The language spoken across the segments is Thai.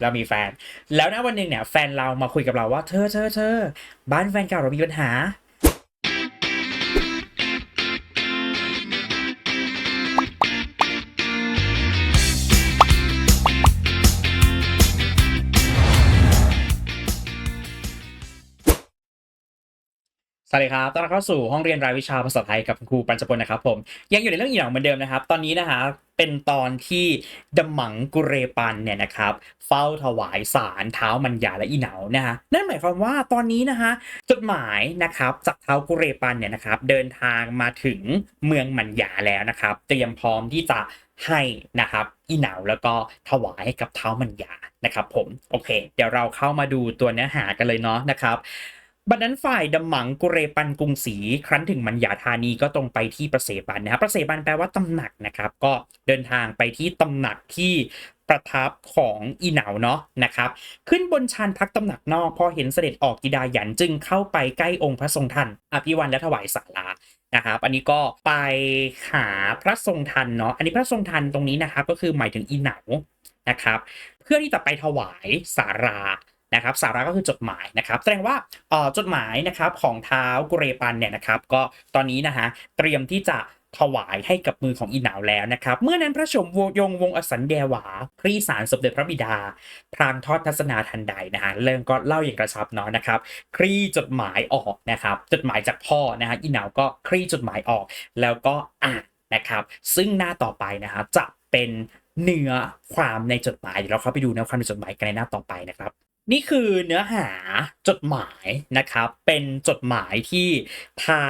เรามีแฟน แล้วนะวันหนึ่งเนี่ย แฟนเรามาคุยกับเราว่า เธอเธอเธอบ้านแฟนเก่าเรามีปัญหา สวัสดีครับ ต้อนรับเข้าสู่ห้องเรียนรายวิชาภาษาไทยกับคุณครูปัญจพลนะครับผม ยังอยู่ในเรื่องอีหนังเหมือนเดิมนะครับ ตอนนี้นะฮะ เป็นตอนที่ดมังกุเรปันเนี่ยนะครับเฝ้าถวายสารเท้ามันยาและอีเหนานะฮะนั่นหมายความว่าตอนนี้นะฮะจดหมายนะครับจากเท้ากุเรปันเนี่ยนะครับเดินทางมาถึงเมืองมันยาแล้วนะครับเตรียมพร้อมที่จะให้นะครับอีเหนาแล้วก็ถวายให้กับเท้ามันยานะครับผมโอเค เดี๋ยวเราเข้ามาดูตัวเนื้อหากันเลยเนาะนะครับ บัดนั้นฝ่ายดำหมังกุเรปันกรุงศรีครั้นถึงมัญญาธานีก็ตรงไปที่ประเสบันนะครับประเสบันแปลว่าตำหนักนะครับ ก็เดินทางไปที่ตำหนักที่ประทับของอีเหนาเนาะนะครับ ขึ้นบนชานพักตำหนักนอกพอเห็นเสด็จออกกิดาหยันจึงเข้าไปใกล้องค์พระทรงทันอภิวันและถวายสารานะครับ อันนี้ก็ไปหาพระทรงทันเนาะอันนี้พระทรงทันตรงนี้นะครับก็คือหมายถึงอีเหนานะครับ เพื่อที่จะไปถวายสารา นะครับสาระก็คือจดหมายนะครับแสดงว่าเอ่อจดหมายนะครับของเท้ากุเรปันเนี่ยนะครับก็ตอนนี้นะฮะเตรียมที่จะถวายให้กับมือของอีหนาวแล้วนะครับ เมื่อนั้นพระชมวยงวงอสันเดวาครีสารสมเด็จพระบิดา พรางทอดทัศนาทันใดนะฮะเรื่องก็เล่าอย่างกระชับเนาะนะครับคลี่จดหมายออกนะครับ จดหมายจากพ่อนะฮะอีหนาวก็คลี่จดหมายออก แล้วก็อ่านนะครับ ซึ่งหน้าต่อไปนะครับจะเป็นเนื้อความในจดหมายเดี๋ยวเราเข้าไปดูเนื้อความในจดหมายกันในหน้าต่อไปนะครับ นี่คือเนื้อหาจดหมายนะครับ เป็นจดหมายที่เท้า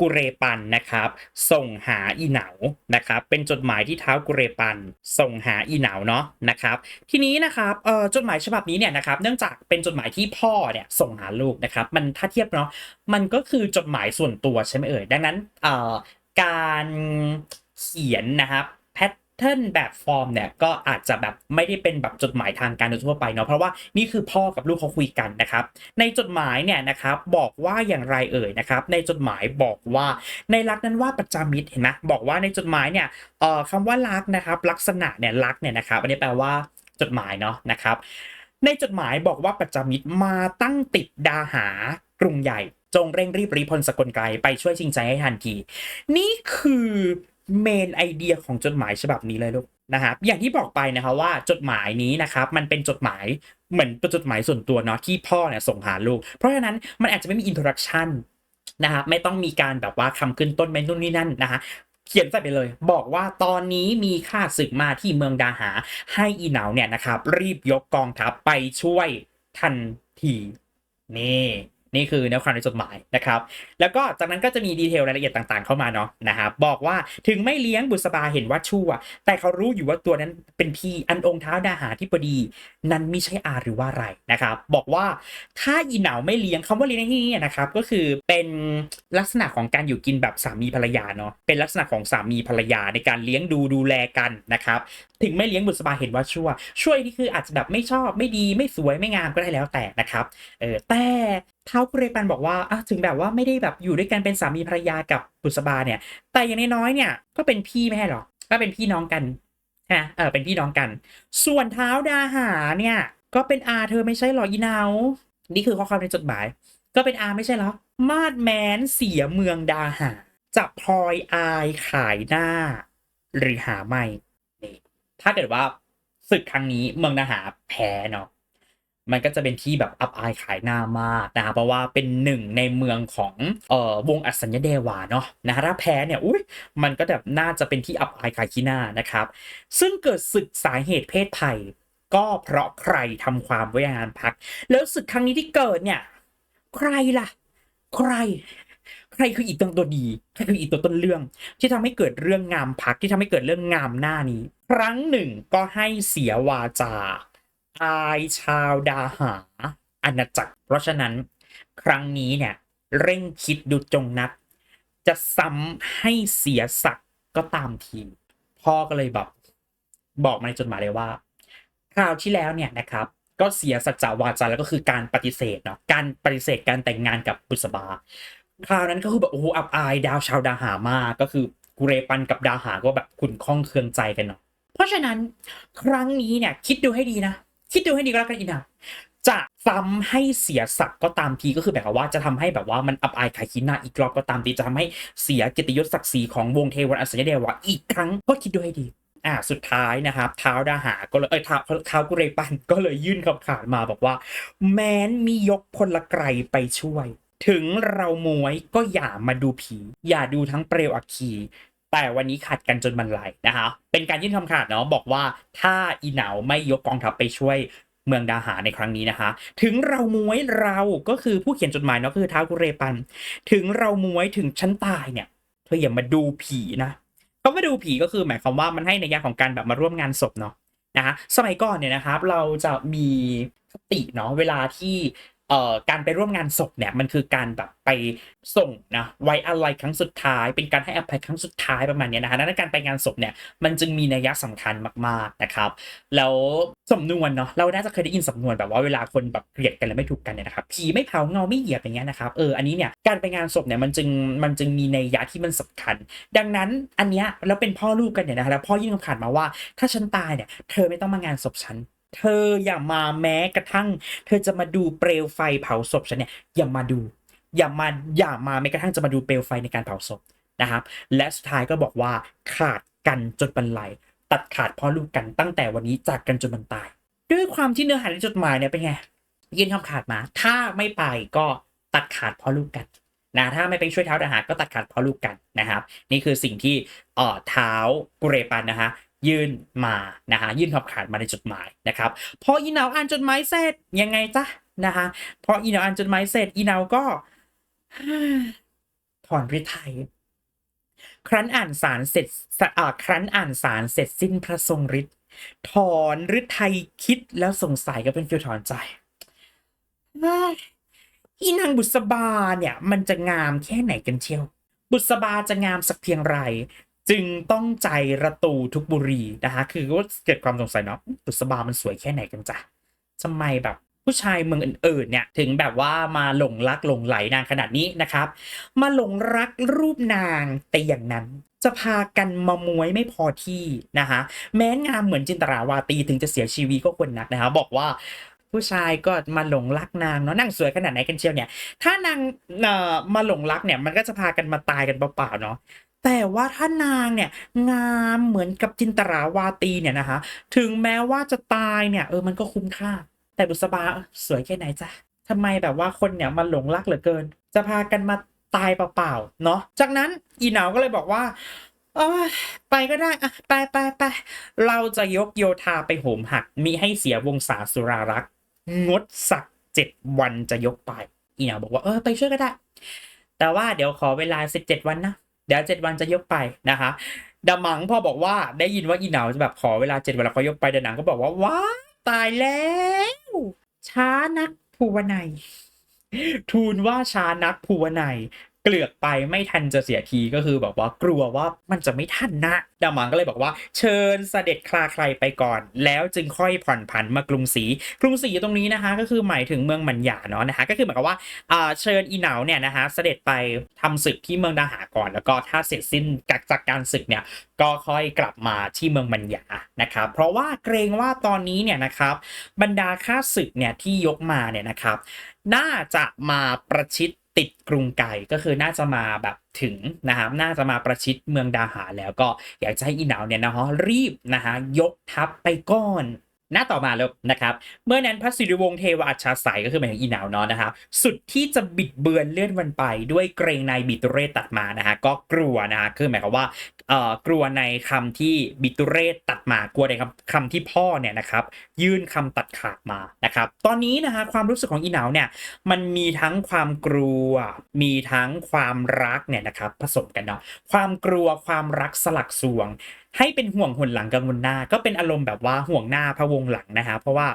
กุเรปันนะครับ ส่งหาอีเหนานะครับ เป็นจดหมายที่เท้ากุเรปัน ส่งหาอีเหนาเนาะนะครับ ทีนี้นะครับเอ่อจดหมายฉบับนี้เนี่ยนะครับ เนื่องจากเป็นจดหมายที่พ่อเนี่ยส่งหาลูกนะครับ มันถ้าเทียบเนาะมันก็คือจดหมายส่วนตัวใช่ไหมเอ่ยดังนั้นเอ่อการเขียนนะครับ เทิร์นแบบฟอร์มเนี่ยก็อาจจะแบบไม่ได้เป็นแบบจดหมายทางการโดยทั่วไปเนาะเพราะว่านี่คือพ่อกับลูกเขาคุยกันนะครับ ในจดหมายเนี่ยนะครับบอกว่าอย่างไรเอ่ยนะครับ ในจดหมายบอกว่าในรักนั้นว่าประจามิตรเห็นไหมบอกว่าในจดหมายเนี่ยเอ่อคำว่ารักนะครับลักษณะเนี่ยรักเนี่ยนะครับอันนี้แปลว่าจดหมายเนาะนะครับ ในจดหมายบอกว่าประจามิตรมาตั้งติดดาหากรุงใหญ่จงเร่งรีบรีพลสกลไกลไปช่วยชิงใจให้ทันที นี่คือ เมนไอเดียของจดหมายฉบับนี้เลยลูกนะครับอย่างที่บอกไปนะคะว่าจดหมายนี้นะครับมันเป็นจดหมายเหมือนเป็นจดหมายส่วนตัวเนาะที่พ่อเนี่ยส่งหาลูก เพราะฉะนั้นมันอาจจะไม่มีอินโทรดักชันนะครับไม่ต้องมีการแบบว่าคำขึ้นต้นไม่นู่นนี่นั่นนะฮะเขียนใส่ไปเลย บอกว่าตอนนี้มีข้าศึกมาที่เมืองดาหา ให้อีเหนาเนี่ยนะครับ รีบยกกองทัพไปช่วยทันทีนี่ นี่คือเนื้อความในจดหมายนะครับ แล้วก็จากนั้นก็จะมีดีเทลรายละเอียดต่างๆเข้ามาเนาะนะครับบอกว่าถึงไม่เลี้ยงบุษบาเห็นว่าชั่ว แต่เขารู้อยู่ว่าตัวนั้นเป็นพี่อันองค์เท้าดาหาที่พอดี นั้นไม่ใช่อาหรือว่าไรนะครับ บอกว่าถ้าอีเหนาไม่เลี้ยงคำว่าเลี้ยงในที่นี้นะครับก็คือเป็นลักษณะของการอยู่กินแบบสามีภรรยาเนาะเป็นลักษณะของสามีภรรยาในการเลี้ยงดูดูแลกันนะครับถึงไม่เลี้ยงบุษบาเห็นว่าชั่ว ช่วยนี่คืออาจจะแบบไม่ชอบไม่ดีไม่สวยไม่งามก็ได้แล้วแต่นะครับเออแต่ เท้ากุเรปันบอกว่าอะถึงแบบว่าไม่ได้แบบอยู่ด้วยกันเป็นสามีภรรยากับบุษบาเนี่ย แต่อย่างน้อยๆเนี่ยก็เป็นพี่ไม่หรอ ก็เป็นพี่น้องกันฮะเออเป็นพี่น้องกัน ส่วนเท้าดาหาเนี่ย ก็เป็นอาเธอไม่ใช่หรออีนาวนี่คือข้อความในจดหมาย ก็เป็นอาไม่ใช่หรอมาดแมนเสียเมืองดาหาจะพลอยอายขายหน้า หรือหาไม่นี่ถ้าเกิดว่าศึกครั้งนี้เมืองดาหาแพ้เนาะ มันก็จะเป็นที่แบบอับอายขายหน้ามากนะครับเพราะว่าเป็นหนึ่งในเมืองของเอ่อวงอัศญเดวาเนาะนะฮะถ้าแพ้เนี่ยอุ้ยมันก็แบบน่าจะเป็นที่อับอายขายขี้หน้านะครับ ซึ่งเกิดศึกสาเหตุเพศภัย ก็เพราะใครทำความไว้งานพัก แล้วศึกครั้งนี้ที่เกิดเนี่ยใครล่ะ ใครใครคืออีกตัวตัวดีใครคืออีกตัวต้นเรื่อง ที่ทำให้เกิดเรื่องงามพักที่ทำให้เกิดเรื่องงามหน้านี้ ครั้งหนึ่งก็ให้เสียวาจา อายชาวดาหาอาณาจักร เพราะฉะนั้นครั้งนี้เนี่ย เร่งคิดดูจงนัก จะซ้ำให้เสียศักดิ์ก็ตามทีพ่อก็เลยแบบบอกมาในจดหมายเลยว่าคราวที่แล้วเนี่ยนะครับ ก็เสียสัจจาวาจาแล้วก็คือการปฏิเสธเนาะการปฏิเสธการแต่งงานกับบุษบาคราวนั้นก็คือแบบโอ้โหอับอายดาวชาวดาหามากก็คือกุเรปันกับดาหาก็แบบขุนข้องเคืองใจกันเนาะเพราะฉะนั้นครั้งนี้เนี่ยคิดดูให้ดีนะ คิดดูให้ดีก็แล้วกันอีนาวจะซ้ำให้เสียศักดิ์ก็ตามทีก็คือแบบว่าจะทำให้แบบว่ามันอับอายขายขี้หน้าอีกรอบก็ตามทีจะทำให้เสียกียรติยศศักดิ์ศรีของวงเทวันอัศยเดวะอีกครั้งก็คิดดูให้ดีอ่าสุดท้ายนะครับเท้าดาหาก็เลยเอ้ยเท้าเท้ากุเรปันก็เลยยื่นคำขาดมาบอกว่า แม้นมียกพลไกรไปช่วย ถึงเรามวยก็อย่ามาดูผี อย่าดูทั้งเปลวอัคคี แต่วันนี้ขัดกันจนมันไหลนะคะ เป็นการยื่นคำขาดเนาะบอกว่าถ้าอีเหนาไม่ยกกองทัพไปช่วยเมืองดาหาในครั้งนี้นะคะ ถึงเรามวยเราก็คือผู้เขียนจดหมายเนาะคือท้าวกุเรปัน ถึงเรามวยถึงชั้นตายเนี่ยเธออย่ามาดูผีนะคำว่าดูผีก็คือหมายความว่ามันให้ในยยะของการแบบมาร่วมงานศพเนาะนะคะสมัยก่อนเนี่ยนะครับเราจะมีคติเนาะเวลาที่ เอ่อการไปร่วมงานศพเนี่ยมันคือการแบบไปส่งนะไว้อะไรครั้งสุดท้าย เป็นการให้อภัยครั้งสุดท้ายประมาณนี้นะคะดังนั้นการไปงานศพเนี่ยมันจึงมีนัยยะสำคัญมากๆนะครับ แล้วสำนวนเนาะเราน่าจะเคยได้ยินสำนวนแบบว่าเวลาคนแบบเกลียดกันแล้วไม่ถูกกันเนี่ยนะครับผีไม่เผาเงาไม่เหยียบอย่างเงี้ยนะครับเอออันนี้เนี่ยการไปงานศพเนี่ยมันจึงมันจึงมีนัยยะที่มันสำคัญ ดังนั้นอันเนี้ยแล้วเป็นพ่อลูกกันเนี่ยนะคะแล้วพ่อยื่นคำขาดมาว่า ถ้าฉันตายเนี่ยเธอไม่ต้องมางานศพฉัน เธออย่ามาแม้กระทั่ง เธอจะมาดูเปลวไฟเผาศพฉันเนี่ยอย่ามาดู อย่ามาอย่ามาแม้กระทั่งจะมาดูเปลวไฟในการเผาศพนะครับ และสุดท้ายก็บอกว่าขาดกันจนบรรลัยตัดขาดพ่อลูกกันตั้งแต่วันนี้จากกันจนมันตาย ด้วยความที่เนื้อหาในจดหมายเนี่ยเป็นไงยื่นคำขาดมา ถ้าไม่ไปก็ตัดขาดพ่อลูกกันนะถ้าไม่ไปช่วยเท้าทหารก็ตัดขาดพ่อลูกกันนะครับ นี่คือสิ่งที่เอ่อเท้ากุเรปันนะฮะ ยื่นมานะฮะยื่นคำขาดมาในจดหมายนะครับพออีเนาอ่านจดหมายเสร็จยังไงจ๊ะนะฮะพออีเนาอ่านจดหมายเสร็จอีเนาก็ถอนฤทัยครั้นอ่านสารเสร็จสะอ่าครั้นอ่านสารเสร็จสิ้นพระทรงฤทธิ์ถอนฤทัยคิดแล้วสงสัยก็เป็นฟิวถอนใจอีนางบุษบาเนี่ย มันจะงามแค่ไหนกันเชียว บุษบาจะงามสักเพียงไร จึงต้องใจระตูทุกบุรีนะคะคือก็เกิดความสงสัยเนาะบุษบามันสวยแค่ไหนกันจ้ะทำไมแบบผู้ชายเมืองอื่นๆเนี่ยถึงแบบว่ามาหลงรักหลงไหลนางขนาดนี้นะครับ มาหลงรักรูปนางแต่อย่างนั้นจะพากันมามวยไม่พอที่นะคะแม้งามเหมือนจินตราวาตีถึงจะเสียชีวิตก็ควรนักนะคะบอกว่าผู้ชายก็มาหลงรักนางเนาะนางสวยขนาดไหนกันเชียวเนี่ย ถ้านางเอ่อมาหลงรักเนี่ยมันก็จะพากันมาตายกันเปล่าๆเนาะ แต่ว่าถ้านางเนี่ยงามเหมือนกับจินตราวาตีเนี่ยนะคะถึงแม้ว่าจะตายเนี่ยเออมันก็คุ้มค่า แต่บุษบาสวยแค่ไหนจ๊ะทำไมแบบว่าคนเนี่ยมาหลงรักเหลือเกิน จะพากันมาตายเปล่าๆเนาะจากนั้นอีหนาก็เลยบอกว่าอไปก็ได้อะไปไปไปเราจะยกโยธาไปโหมหักมิให้เสียวงศาสุรารักษ์งดสักเจ็ดวันจะยกไปอีหนาบอกว่าเออไปช่วยก็ได้ แต่ว่าเดี๋ยวขอเวลาสิบเจ็ดวันนะ เดี๋ยวเจ็ดวันจะยกไปนะคะดามังพ่อบอกว่าได้ยินว่าอีเหนาจะแบบขอเวลาเจ็ดวันแล้วเขายกไปเดยวหนังก็บอกว่าว้าตายแล้วช้านักภูวนัยทูลว่าช้านักภูวนัย เกลือกไปไม่ทันจะเสียทีก็คือแบบว่ากลัวว่ามันจะไม่ทันนะดามังก็เลยบอกว่า เชิญเสด็จคลาใครไปก่อน แล้วจึงค่อยผ่อนผันมากรุงศรีกรุงศรีตรงนี้นะคะก็คือหมายถึงเมืองมันหยาเนาะนะคะก็คือหมายความว่าเชิญอีเหนาเนี่ยนะคะเสด็จไปทำศึกที่เมืองดาหาก่อน แล้วก็ถ้าเสร็จสิ้นจากการศึกเนี่ยก็ค่อยกลับมาที่เมืองมันหยานะครับเพราะว่าเกรงว่าตอนนี้เนี่ยนะครับบรรดาข้าศึกเนี่ยที่ยกมาเนี่ยนะครับน่าจะมาประชิด ติดกรุงไก่ก็คือน่าจะมาแบบถึงนะครับน่าจะมาประชิดเมืองดาหาแล้วก็อยากจะให้อีหนาเนี่ยนะฮะรีบนะฮะยกทัพไปก่อน หน้าต่อมาเลยนะครับ เมื่อนั้นพระสิริวงศ์เทวอัจฉาสัยก็คือหมายถึงอีหนาวเนาะนะครับ สุดที่จะบิดเบือนเลื่อนวันไปด้วยเกรงในบิตุเรศตัดมานะฮะก็กลัวนะฮะคือหมายความว่าเอ่อกลัวในคำที่บิตุเรศตัดมากลัวในคำคำที่พ่อเนี่ยนะครับ ยื่นคำตัดขาดมานะครับ ตอนนี้นะฮะความรู้สึกของอีหนาวเนี่ยมันมีทั้งความกลัว มีทั้งความรักเนี่ยนะครับผสมกันเนาะความกลัวความรักสลักสวง ให้เป็นห่วงหุนหลังกังวลหน้า ก็เป็นอารมณ์แบบว่าห่วงหน้าพระวงหลังนะฮะเพราะว่า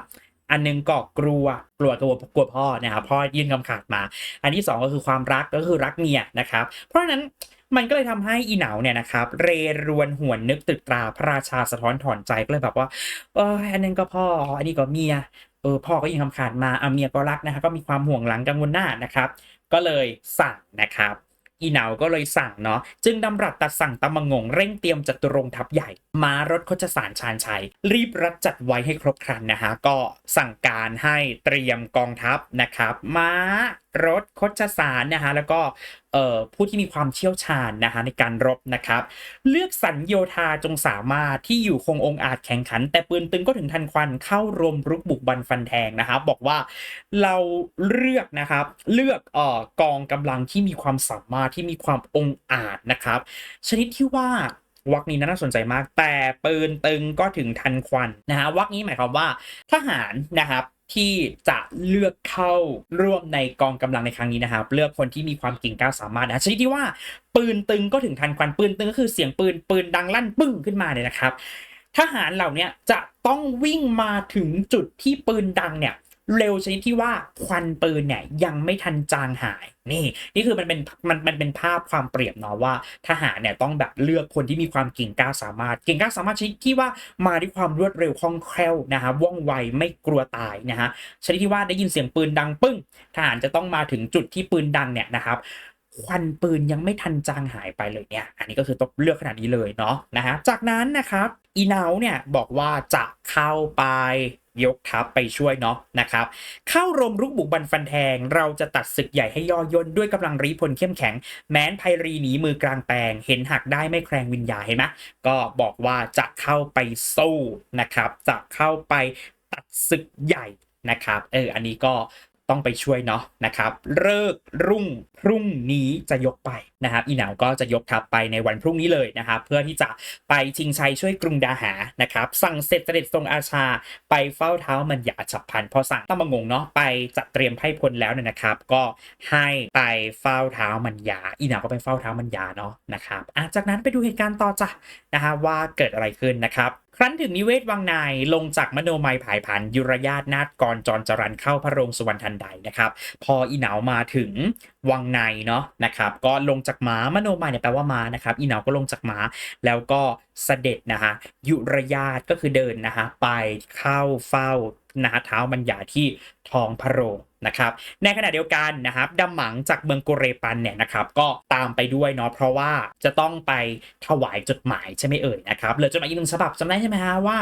อันหนึงก็กลัวกลัวตัวกลัวพ่อนะครับพ่อยื่นคำขาดมา อันที่สองก็คือความรักก็คือรักเมียนะครับ เพราะฉะนั้นมันก็เลยทำให้อีเหนาเนี่ยนะครับเรรวนหวนนึกตึกตราพระราชาสะท้อนถอนใจก็เลยแบบว่าเอออันนึงก็พ่ออันนี้ก็เมียเออพ่อก็ยิงคำขาดมาเอาเมียก็รักนะฮะก็มีความห่วงหลังกังวลหน้านะครับ ก็เลยสั่งนะครับ อีหนาก็เลยสั่งเนาะจึงดำรัสตัดสั่งตำมงงเร่งเตรียมจัตุรงทัพใหญ่ มารถโคชสารชานชัย รีบรัดจัดไว้ให้ครบครันนะฮะก็สั่งการให้เตรียมกองทัพนะครับม้า รถโคชสารนะฮะแล้วก็ผู้ที่มีความเชี่ยวชาญนะฮะในการรบนะครับ เลือกสรรโยธาจงสามารถที่อยู่คงองอาจแข่งขัน แต่ปืนตึงก็ถึงทันควันเข้ารวมรุกบุกบันฟันแทงนะครับบอกว่าเราเลือกนะครับเลือกเอ่อกองกำลังที่มีความสามารถที่มีความองอาจนะครับ ชนิดที่ว่าวักนี้น่าสนใจมาก แต่ปืนตึงก็ถึงทันควันนะฮะวักนี้หมายความว่าทหารนะครับ ที่จะเลือกเข้าร่วมในกองกำลังในครั้งนี้นะครับ เลือกคนที่มีความเก่งกล้าสามารถนะชนิดที่ว่าปืนตึงก็ถึงทันควันปืนตึงก็คือเสียงปืนปืนดังลั่นปึ้งขึ้นมาเนี่ยนะครับทหารเหล่านี้จะต้องวิ่งมาถึงจุดที่ปืนดังเนี่ย เร็วชนิดที่ว่าควันปืนเนี่ยยังไม่ทันจางหาย นี่ นี่คือมันเป็นมันมันเป็นภาพความเปรียบเนาะว่าทหารเนี่ยต้องแบบเลือกคนที่มีความเก่งกล้าสามารถ เก่งกล้าสามารถชนิดที่ว่ามาด้วยความรวดเร็วคล่องแคล่วนะฮะว่องไวไม่กลัวตายนะฮะชนิดที่ว่าได้ยินเสียงปืนดังปึ้ง ทหารจะต้องมาถึงจุดที่ปืนดังเนี่ยนะครับควันปืนยังไม่ทันจางหายไปเลยเนี่ย อันนี้ก็คือต้องเลือกขนาดนี้เลยเนาะนะฮะจากนั้นนะครับอีนาวเนี่ยบอกว่าจะเข้าไป ยกทัพไปช่วยเนาะนะครับเข้ารมรุกบุกบันฟันแทง เราจะตัดศึกใหญ่ให้ย่อย่นด้วยกำลังรีพลเข้มแข็ง แม้นไพรีหนีมือกลางแปลง เห็นหักได้ไม่แครงวิญญาเห็นไหมก็บอกว่าจะเข้าไปสู้นะครับจะเข้าไปตัดศึกใหญ่นะครับเอออันนี้ก็ ต้องไปช่วยเนาะนะครับเลิกรุ่งพรุ่งนี้จะยกไปนะครับอีหนาวก็จะยกทัพไปในวันพรุ่งนี้เลยนะครับเพื่อที่จะไปชิงชัยช่วยกรุงดาหานะครับสั่งเสร็จเสด็จทรงอาชาไปเฝ้าเท้ามันหยาฉับพันพอสั่งตั้งมางงเนาะไปจัดเตรียมไพ่พลแล้วเนี่ยนะครับ ก็ให้ไปเฝ้าเท้ามันยาอีหนาวก็ไปเฝ้าเท้ามันยาเนาะนะครับอะจากนั้นไปดูเหตุการณ์ต่อจ้ะนะฮะว่าเกิดอะไรขึ้นนะครับ ครั้นถึงนิเวศวังนายลงจากมโนมัยผายผันยุรญาตนาฏกรจรจรันเข้าพระโรงสุวรรณทันใดนะครับ พออีเหนามาถึงวังในเนาะนะครับ ก็ลงจากม้ามโนมัยเนี่ยแปลว่าม้านะครับอีเหนาก็ลงจากม้าแล้วก็เสด็จนะฮะยุรญาตก็คือเดินนะฮะไปเข้าเฝ้า นะฮะเท้ามันหยาที่ทองพระโรงนะครับในขณะเดียวกันนะครับดำหมังจากเมืองกุเรปันเนี่ยนะครับก็ตามไปด้วยเนาะเพราะว่าจะต้องไปถวายจดหมายใช่ไหมเอ่ยนะครับเหลือจดหมายอีกหนึ่งฉบับจำได้ใช่ไหมฮะว่า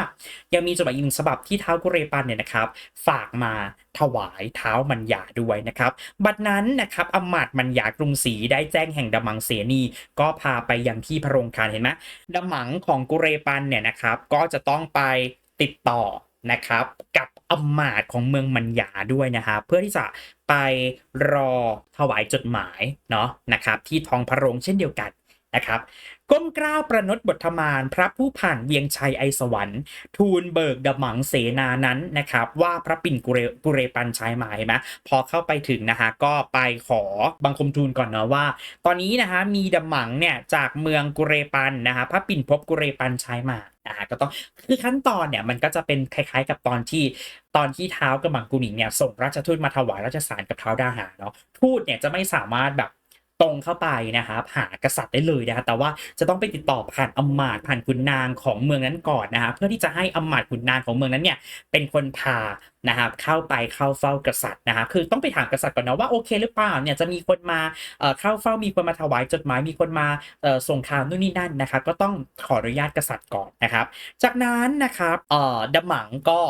ยังมีจดหมายอีกหนึ่งฉบับที่เท้ากุเรปันเนี่ยนะครับฝากมาถวายเท้ามัญญาด้วยนะครับบัดนั้นนะครับอำมาตย์มัญญากรุงศรีได้แจ้งแห่งดำมังเสนีก็พาไปยังที่พระโรงคารเห็นไหมดำมังของกุเรปันเนี่ยนะครับก็จะต้องไปติดต่อ นะครับกับอำมาตย์ของเมืองมัญญาด้วยนะครับเพื่อที่จะไปรอถวายจดหมายเนาะนะครับที่ทองพระโรงเช่นเดียวกันนะครับก้มกล้าวประนดบทมานพระผู้ผ่านเวียงชัยไอสวรรค์ ทูลเบิกดมังเสนานั้นนะครับ ว่าพระปิ่นกุเรกุเรปันใช้มาเห็นไหมพอเข้าไปถึงนะฮะก็ไปขอบังคมทูลก่อนเนาะว่า ตอนนี้นะฮะมีดมังเนี่ยจากเมืองกุเรปันนะฮะพระปิ่นพบกุเรปันใช้มา นะฮะก็ต้องคือขั้นตอนเนี่ยมันก็จะเป็นคล้ายๆ กับตอนที่ตอนที่เท้ากระหมังกุนิงเนี่ยส่งราชทูตมาถวายราชสารกับเท้าดาหาเนาะทูตเนี่ยจะไม่สามารถแบบตรงเข้าไปนะครับหากษัตริย์ได้เลยนะฮะแต่ว่าจะต้องไปติดต่อผ่านอำมาตย์ผ่านขุนนางของเมืองนั้นก่อนนะฮะเพื่อที่จะให้อำมาตย์ขุนนางของเมืองนั้นเนี่ยเป็นคนพา นะครับเข้าไปเข้าเฝ้ากษัตริย์นะครับคือต้องไปถามกษัตริย์ก่อนนะว่าโอเคหรือเปล่าเนี่ยจะมีคนมาเข้าเฝ้ามีคนมาถวายจดหมายมีคนมาส่งข่าวนู่นนี่นั่นนะครับก็ต้องขออนุญาตกษัตริย์ก่อนนะครับ จากนั้นนะครับอ่อดมังก็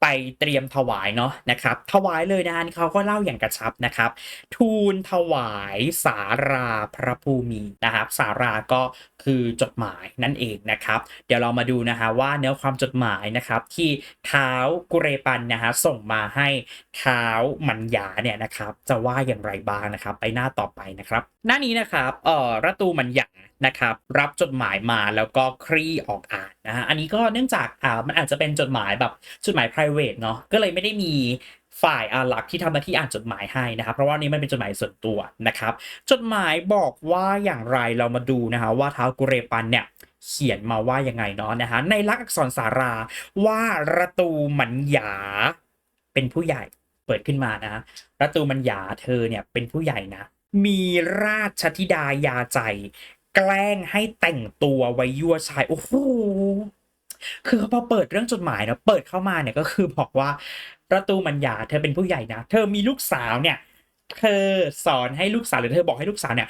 ไปเตรียมถวายเนาะนะครับถวายเลยนะฮะเขาก็เล่าอย่างกระชับนะครับ ทูลถวายสาราพระภูมินะครับสาราก็คือจดหมายนั่นเองนะครับ เดี๋ยวเรามาดูนะฮะว่าเนื้อความจดหมายนะครับที่เท้ากุเรปันนะฮะส่งมาให้เท้ามัญญาเนี่ยนะครับจะว่าอย่างไรบ้างนะครับ ไปหน้าต่อไปนะครับ หน้านี้นะครับเอ่อรัตูมัญญานะครับรับจดหมายมาแล้วก็คลี่ออกอ่านนะฮะอันนี้ก็เนื่องจากอ่ามันอาจจะเป็นจดหมายแบบจดหมาย private เนาะก็เลยไม่ได้มีฝ่ายอารักที่ทำหน้าที่อ่านจดหมายให้นะครับ เพราะว่านี้มันเป็นจดหมายส่วนตัวนะครับ จดหมายบอกว่าอย่างไรเรามาดูนะฮะว่าเท้ากุเรปันเนี่ย เขียนมาว่ายังไงเนาะนะฮะในลักษณ์อักษรสาราว่าระตูมัญญาเป็นผู้ใหญ่เปิดขึ้นมานะฮะระตูมัญญาเธอเนี่ยเป็นผู้ใหญ่นะ มีราชธิดายาใจ แกล้งให้แต่งตัวไว้ยั่วชายโอ้โหคือพอเปิดเรื่องจดหมายเนาะเปิดเข้ามาเนี่ยก็คือบอกว่าประตูมัญญาเธอเป็นผู้ใหญ่นะ เธอมีลูกสาวเนี่ย เธอสอนให้ลูกสาวหรือเธอบอกให้ลูกสาวเนี่ย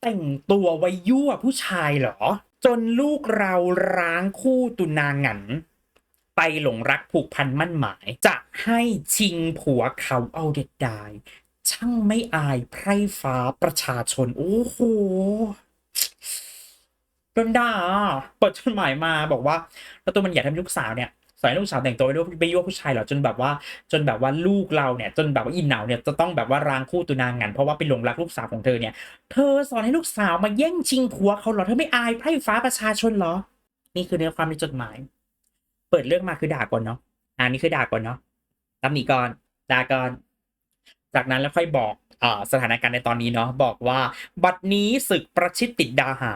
แต่งตัวไว้ยั่วผู้ชายเหรอ จนลูกเราร้างคู่ตุนางหงัน ไปหลงรักผูกพันมั่นหมาย จะให้ชิงผัวเขาเอาเด็ดดาย ช่างไม่อายไพร่ฟ้าประชาชน โอ้โหโดนด่าเปิดจดหมายมาบอกว่า แล้วตัวมันอยากทำลูกสาวเนี่ย สอนลูกสาวแต่งตัวไปด้วยไปยั่วผู้ชายเหรอจนแบบว่า จนแบบว่าลูกเราเนี่ย จนแบบว่าอินเหนาเนี่ยจะต้องแบบว่าร้างคู่ตุนางงันเพราะว่าไปหลงรักลูกสาวของเธอเนี่ย เธอสอนให้ลูกสาวมาแย่งชิงผัวเขาเหรอเธอไม่อายไพร่ฟ้าประชาชนเหรอ นี่คือเนื้อความในจดหมาย เปิดเรื่องมาคือด่าก่อนเนาะอันนี้คือด่าก่อนเนาะตำหนิก่อนด่าก่อนจากนั้นแล้วค่อยบอกอ่าสถานการณ์ในตอนนี้เนาะบอกว่า บัดนี้ศึกประชิดติดดาหา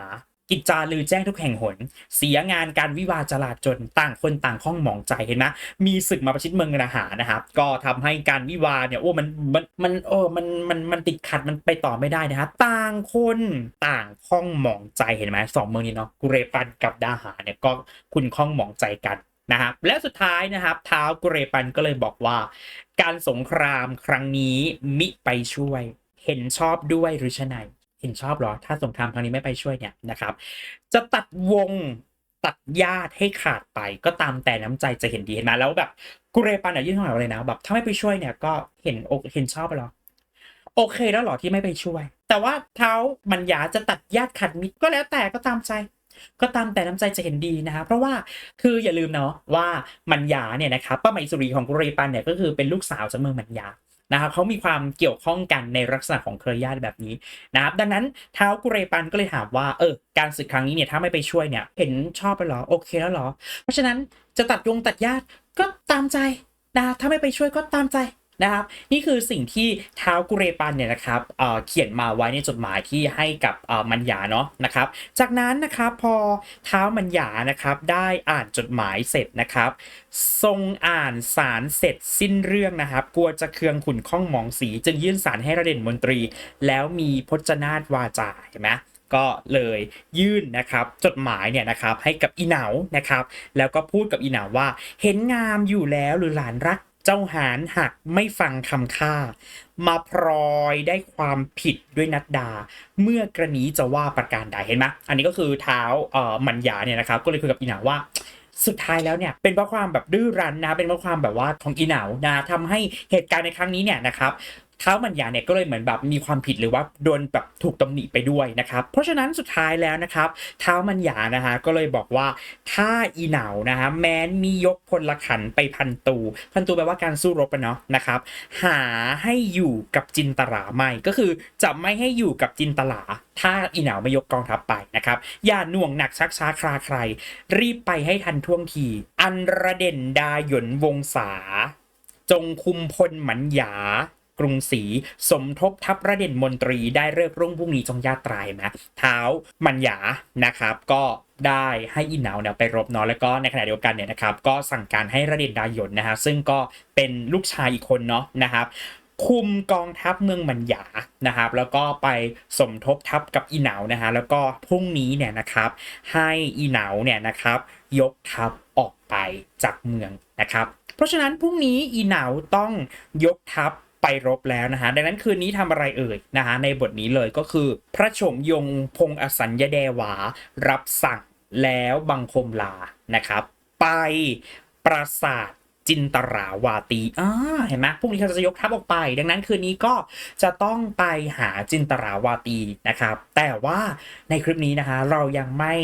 กิจจาลือแจ้งทุกแห่งหน เสียงานการวิวาจลาจลต่างคนต่างข้องหมองใจเห็นไหมมีศึกมาประชิดเมืองดาหานะครับ ก็ทำให้การวิวาเนี่ยโอ้มันมันมันโอ้มันมันมันติดขัดมันไปต่อไม่ได้นะครับต่างคนต่างข้องหมองใจเห็นไหมสองเมืองนี้เนาะกุเรปันกับดาหาเนี่ยก็คุณข้องหมองใจกันนะครับและสุดท้ายนะครับเท้าวกุเรปันก็เลยบอกว่า การสงครามครั้งนี้มิไปช่วย เห็นชอบด้วยหรือชไน เห็นชอบหรอ ถ้าสงครามครั้งนี้ไม่ไปช่วยเนี่ยนะครับ จะตัดวงตัดญาติให้ขาดไปก็ตามแต่น้ำใจจะเห็นดีเห็นไหมแล้วแบบกุเรปันเนี่ยยื่นข้อเสนอเลยนะแบบถ้าไม่ไปช่วยเนี่ยก็เห็นอกเห็นชอบไปหรอโอเคแล้วหรอที่ไม่ไปช่วย แต่ว่าเท้ามันยาจะตัดญาติขัดมิตรก็แล้วแต่ก็ตามใจ ก็ตามแต่น้ำใจจะเห็นดีนะครับเพราะว่าคืออย่าลืมเนาะว่ามัญญาเนี่ยนะครับป้าไหมสุรีของกุเรปันเนี่ยก็คือเป็นลูกสาวจากเมืองมัญญา นะครับเขามีความเกี่ยวข้องกันในลักษณะของเครือญาติแบบนี้นะครับดังนั้นท้าวกุเรปันก็เลยถามว่าเออการศึกครั้งนี้เนี่ยถ้าไม่ไปช่วยเนี่ยเห็นชอบไปหรอโอเคแล้วหรอ เพราะฉะนั้นจะตัดยงตัดญาติก็ตามใจนะถ้าไม่ไปช่วยก็ตามใจ นะครับนี่คือสิ่งที่ท้าวกุเรปันเนี่ยนะครับเเขียนมาไว้ในจดหมายที่ให้กับมัญญาเนาะนะครับ จากนั้นนะครับพอเท้าวมัญญานะครับได้อ่านจดหมายเสร็จนะครับ ทรงอ่านสารเสร็จสิ้นเรื่องนะครับ กลัวจะเคืองขุนข้องหมองสี จึงยื่นสารให้ระเด่นมนตรี แล้วมีพจนาตวาจาเห็นไหมก็เลยยื่นนะครับจดหมายเนี่ยนะครับให้กับอีเหนานะครับ แล้วก็พูดกับอีเหนาว่า เห็นงามอยู่แล้วหรือหลานรัก เจ้าหานหักไม่ฟังคำข้ามาพลอยได้ความผิดด้วยนัดดา เมื่อกระนี้จะว่าประการใดเห็นไหมอันนี้ก็คือเท้าเอ่อมัญญาเนี่ยนะครับก็เลยคุยกับอีหนาว่าสุดท้ายแล้วเนี่ยเป็นเพราะความแบบดื้อรั้นนะเป็นเพราะความแบบว่าของอีหนาวนะทำให้เหตุการณ์ในครั้งนี้เนี่ยนะครับ เท้ามัญญาเนี่ยก็เลยเหมือนแบบมีความผิดหรือว่าโดนแบบถูกตำหนิไปด้วยนะครับเพราะฉะนั้นสุดท้ายแล้วนะครับเท้ามัญญานะฮะก็เลยบอกว่าถ้าอีเหนานะฮะแม้นมียกพลขันไปพันตู พันตูแปลว่าการสู้รบอะเนาะนะครับ หาให้อยู่กับจินตราไม่ก็คือจะไม่ให้อยู่กับจินตลา ถ้าอีเหนาไม่ยกกองทัพไปนะครับอย่าหน่วงหนักชักช้าคลาใคร รีบไปให้ทันท่วงที อันระเด่นดาหยนวงศาจงคุมพลหมันหยา กรุงศรีสมทบทัพระเด่นมนตรีได้เลิกรุ่งพรุ่งนี้จงญาตรายนะเท้ามัญญานะครับก็ได้ให้อินหนาเนี่ยไปรบเนาะแล้วก็ในขณะเดียวกันเนี่ยนะครับก็สั่งการให้ระเด่นดายนนะฮะซึ่งก็เป็นลูกชายอีกคนเนาะนะครับคุมกองทัพเมืองมัญญานะครับ แล้วก็ไปสมทบทัพกับอีเหนานะฮะแล้วก็พรุ่งนี้เนี่ยนะครับ ให้อีเหนาเนี่ยนะครับ ยกทัพออกไปจากเมืองนะครับ เพราะฉะนั้นพรุ่งนี้อีเหนาต้องยกทัพ ไปรบแล้วนะฮะดังนั้นคืนนี้ทำอะไรเอ่ยนะฮะในบทนี้เลยก็คือ พระชมยงพงอสัญญาเดวา รับสั่งแล้วบังคมลานะครับ ไปปราสาท จินตราวาตีอ่าเห็นไหมพรุ่งนี้เขาจะยกทัพออกไป ดังนั้นคืนนี้ก็จะต้องไปหาจินตราวาตีนะครับ แต่ว่าในคลิปนี้นะคะ เรายังไม่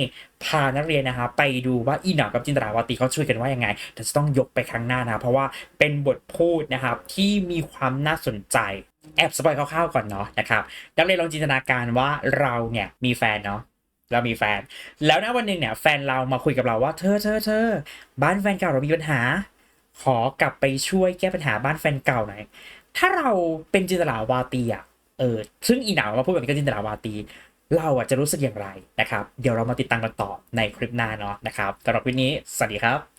พานักเรียนนะคะ ไปดูว่าอีหนากับจินตราวาตีเขาช่วยกันว่ายังไงแต่จะต้องยกไปครั้งหน้านะ เพราะว่าเป็นบทพูดนะครับที่มีความน่าสนใจแอบสปอยคร่าวๆก่อนเนาะนะครับนักเรียนลองจินตนาการว่าเราเนี่ยมีแฟนเนาะเรามีแฟน แล้วนะวันหนึ่งเนี่ยแฟนเรามาคุยกับเราว่าเธอเธอเธอบ้านแฟนเก่าเรามีปัญหา ขอกลับไปช่วยแก้ปัญหาบ้านแฟนเก่าหน่อย ถ้าเราเป็นจินตลาวาตีอะ เออ ซึ่งอีหนาวมาพูดแบบนี้ก็จินตลาวาตี เราอะจะรู้สึกอย่างไรนะครับ เดี๋ยวเรามาติดตามกันต่อในคลิปหน้าเนาะนะครับสำหรับวันนี้ สวัสดีครับ